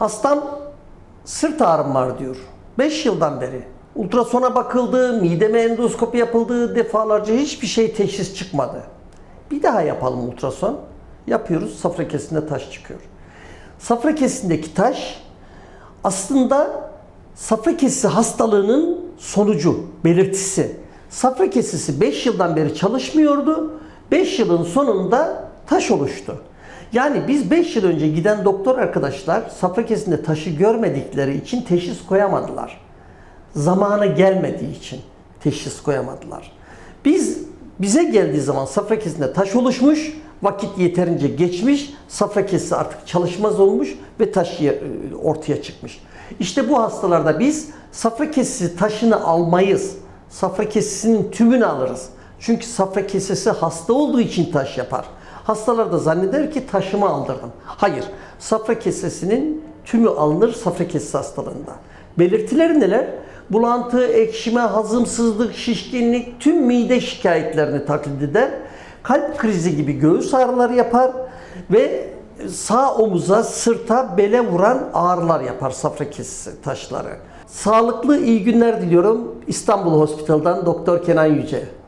Hastam sırt ağrım var diyor. 5 yıldan beri. Ultrasona bakıldı, mideme endoskopi yapıldı, defalarca hiçbir şey teşhis çıkmadı. Bir daha yapalım ultrason. Yapıyoruz, safra kesinde taş çıkıyor. Safra kesindeki taş aslında safra kesisi hastalığının sonucu, belirtisi. Safra kesisi 5 yıldan beri çalışmıyordu. 5 yılın sonunda taş oluştu. Yani biz 5 yıl önce giden doktor arkadaşlar safra kesinde taşı görmedikleri için teşhis koyamadılar. Zamanı gelmediği için teşhis koyamadılar. Biz bize geldiği zaman safra kesinde taş oluşmuş, vakit yeterince geçmiş, safra kesisi artık çalışmaz olmuş ve taş ye- ortaya çıkmış. İşte bu hastalarda biz safra kesisi taşını almayız. Safra kesisinin tümünü alırız. Çünkü safra kesesi hasta olduğu için taş yapar. Hastalar da zanneder ki taşımı aldırdım. Hayır. Safra kesesinin tümü alınır safra kesesi hastalığında. Belirtileri neler? Bulantı, ekşime, hazımsızlık, şişkinlik, tüm mide şikayetlerini taklit eder. Kalp krizi gibi göğüs ağrıları yapar ve sağ omuza, sırta, bele vuran ağrılar yapar safra kesesi taşları. Sağlıklı iyi günler diliyorum. İstanbul Hospital'dan Doktor Kenan Yüce.